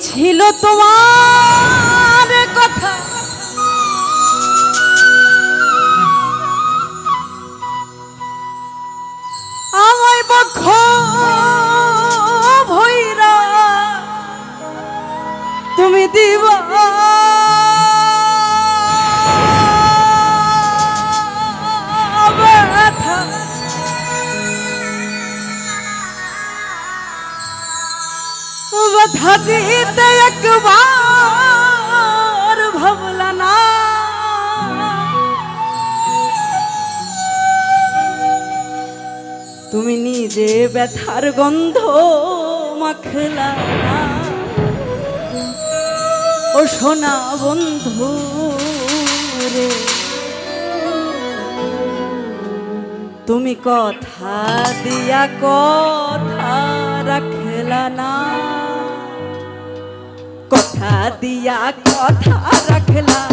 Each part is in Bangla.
ছিল তোমার। কথা দিতে একবার ভাবল না তুমি নিজে ব্যথার গন্ধ মাখলা। ও সোনা বন্ধু রে, তুমি কথা দিয়া কথা রাখলা না। दिया कथा रखला।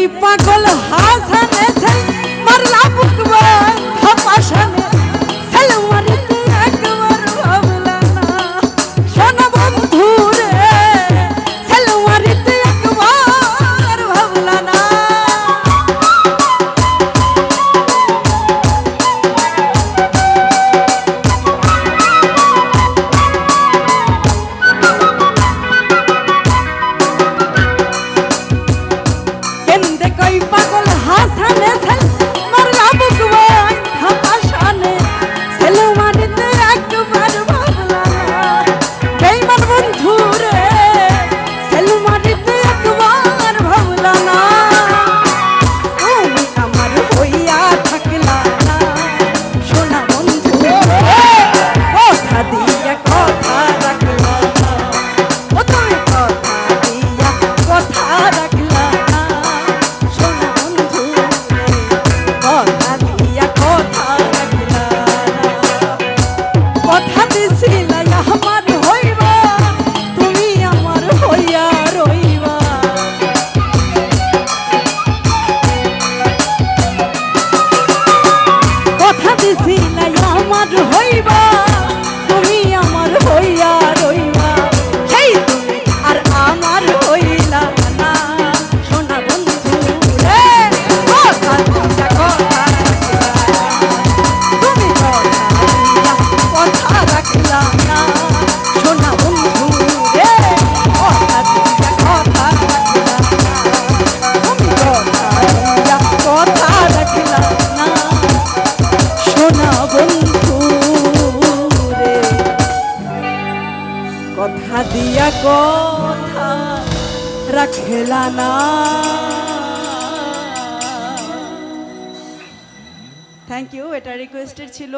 এই পাগল হা দিছিলাই আমার হইবা। না বন্ধু রে। কথা দিয়া কথা রাখেলা না। থ্যাংক ইউ এটা রিকোয়েস্টেড ছিল।